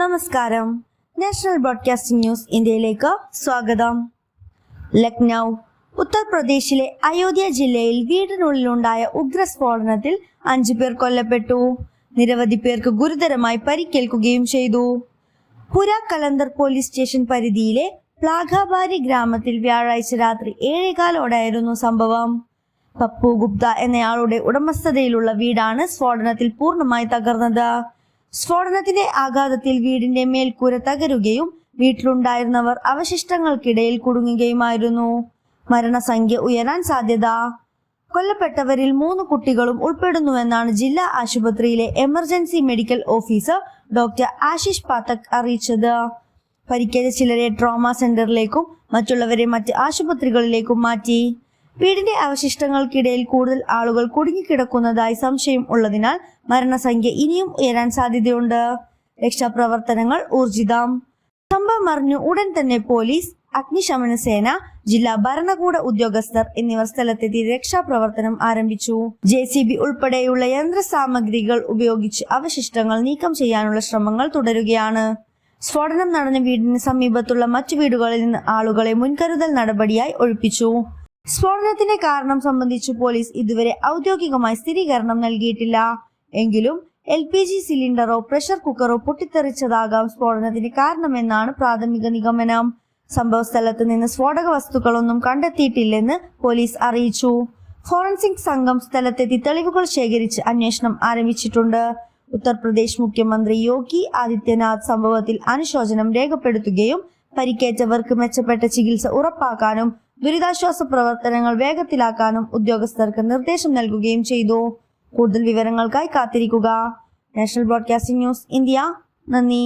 നമസ്കാരം. National broadcasting news ഇന്ത്യയിലേക്ക് സ്വാഗതം. ലക്നൗ ഉത്തർപ്രദേശിലെ അയോധ്യ ജില്ലയിൽ വീടിനുള്ളിലുണ്ടായ ഉഗ്രസ്ഫോടനത്തിൽ അഞ്ചു പേർ കൊല്ലപ്പെട്ടു. നിരവധി പേർക്ക് ഗുരുതരമായി പരിക്കേൽക്കുകയും ചെയ്തു. പുര കലന്തർ പോലീസ് സ്റ്റേഷൻ പരിധിയിലെ പ്ലാഘാബാരി ഗ്രാമത്തിൽ വ്യാഴാഴ്ച രാത്രി ഏഴേകാലോടായിരുന്നു സംഭവം. പപ്പു ഗുപ്ത എന്നയാളുടെ ഉടമസ്ഥതയിലുള്ള വീടാണ് സ്ഫോടനത്തിൽ പൂർണമായി തകർന്നത്. സ്ഫോടനത്തിന്റെ ആഘാതത്തിൽ വീടിന്റെ മേൽക്കൂര തകരുകയും വീട്ടിലുണ്ടായിരുന്നവർ അവശിഷ്ടങ്ങൾക്കിടയിൽ കുടുങ്ങുകയുമായിരുന്നു. മരണസംഖ്യ ഉയരാൻ സാധ്യത. കൊല്ലപ്പെട്ടവരിൽ മൂന്ന് കുട്ടികളും ഉൾപ്പെടുന്നുവെന്നാണ് ജില്ലാ ആശുപത്രിയിലെ emergency medical officer doctor Ashish Pathak അറിയിച്ചത്. പരിക്കേറ്റ ചിലരെ ട്രോമ സെന്ററിലേക്കും മറ്റുള്ളവരെ മറ്റ് ആശുപത്രികളിലേക്കും മാറ്റി. വീടിന്റെ അവശിഷ്ടങ്ങൾക്കിടയിൽ കൂടുതൽ ആളുകൾ കുടുങ്ങിക്കിടക്കുന്നതായി സംശയം ഉള്ളതിനാൽ മരണസംഖ്യ ഇനിയും ഉയരാൻ സാധ്യതയുണ്ട്. രക്ഷാപ്രവർത്തനങ്ങൾ ഊർജിതം. സംഭവം അറിഞ്ഞു ഉടൻ തന്നെ പോലീസ് അഗ്നിശമന സേന ജില്ലാ ഭരണകൂട ഉദ്യോഗസ്ഥർ എന്നിവർ സ്ഥലത്തെത്തി രക്ഷാപ്രവർത്തനം ആരംഭിച്ചു. ജെ സി ബി ഉൾപ്പെടെയുള്ള യന്ത്രസാമഗ്രികൾ ഉപയോഗിച്ച് അവശിഷ്ടങ്ങൾ നീക്കം ചെയ്യാനുള്ള ശ്രമങ്ങൾ തുടരുകയാണ്. സ്ഫോടനം നടന്ന വീടിന് സമീപത്തുള്ള മറ്റു വീടുകളിൽ നിന്ന് ആളുകളെ മുൻകരുതൽ നടപടിയായി ഒഴിപ്പിച്ചു. സ്ഫോടനത്തിന്റെ കാരണം സംബന്ധിച്ച് പോലീസ് ഇതുവരെ ഔദ്യോഗികമായി സ്ഥിരീകരണം നൽകിയിട്ടില്ല. എങ്കിലും എൽ പി ജി സിലിണ്ടറോ പ്രഷർ കുക്കറോ പൊട്ടിത്തെറിച്ചതാകാം സ്ഫോടനത്തിന് കാരണമെന്നാണ് പ്രാഥമിക നിഗമനം. സംഭവ സ്ഥലത്ത് നിന്ന് സ്ഫോടക വസ്തുക്കളൊന്നും കണ്ടെത്തിയിട്ടില്ലെന്ന് പോലീസ് അറിയിച്ചു. ഫോറൻസിക് സംഘം സ്ഥലത്തെത്തി തെളിവുകൾ ശേഖരിച്ച് അന്വേഷണം ആരംഭിച്ചിട്ടുണ്ട്. ഉത്തർപ്രദേശ് മുഖ്യമന്ത്രി യോഗി ആദിത്യനാഥ് സംഭവത്തിൽ അനുശോചനം രേഖപ്പെടുത്തുകയും പരിക്കേറ്റവർക്ക് മെച്ചപ്പെട്ട ചികിത്സ ഉറപ്പാക്കാനും ദുരിതാശ്വാസ പ്രവർത്തനങ്ങൾ വേഗത്തിലാക്കാനും ഉദ്യോഗസ്ഥർക്ക് നിർദ്ദേശം നൽകുകയും ചെയ്തു. കൂടുതൽ വിവരങ്ങൾക്കായി കാത്തിരിക്കുക. National broadcasting news India. നന്ദി.